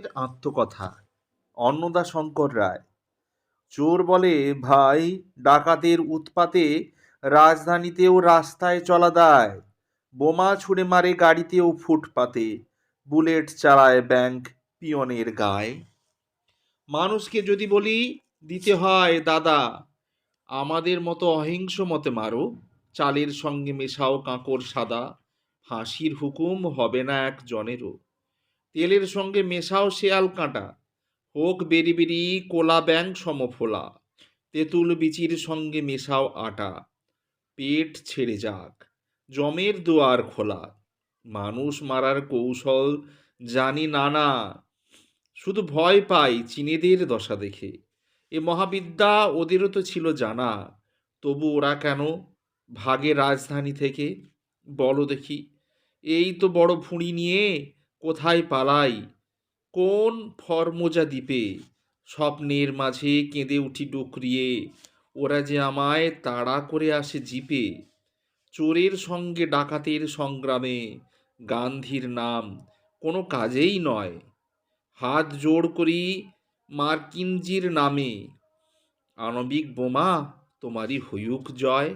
এর আত্মকথা। অন্নদা শঙ্কর রায়, চোর বলে, ভাই, ডাকাতের উৎপাতে রাজধানীতেও রাস্তায় চলা দায়। বোমা ছুঁড়ে মারে গাড়িতেও ফুটপাতে। বুলেট চালায় ব্যাংক পিয়নের গায়ে। মানুষকে যদি বলি, দিতে হয়, দাদা, আমাদের মতো অহিংস মতে মারো। চালের সঙ্গে মেশাও কাঁকর সাদা। ফাঁসির হুকুম হবে না একজনেরও। তেলের সঙ্গে মেশাও শেয়াল কাঁটা। হোক বেরি বেরি কোলা ব্যাং সমফোলা। তেঁতুল বিচির সঙ্গে মেশাও আটা। পেট ছেড়ে যাক, জমের দুয়ার খোলা। মানুষ মারার কৌশল জানি না না। শুধু ভয় পাই চীনেদের দশা দেখে। এ মহাবিদ্যা ওদেরও তো ছিল জানা। তবু ওরা কেন ভাগে রাজধানী থেকে? বলো দেখি। এই তো বড় ভুঁড়ি নিয়ে কোথায় পালাই? কোন ফরমোজা দ্বীপে? স্বপ্নের মাঝে কেঁদে উঠি ডুকরিয়ে ওরা যে আমায় তাড়া করে আসে জিপে। চোরের সঙ্গে ডাকাতের সংগ্রামে। গান্ধীর নাম কোনো কাজেই নয়। হাত জোড় করি মার্কিনজির নামে। আণবিক বোমা তোমারই হইউক জয়।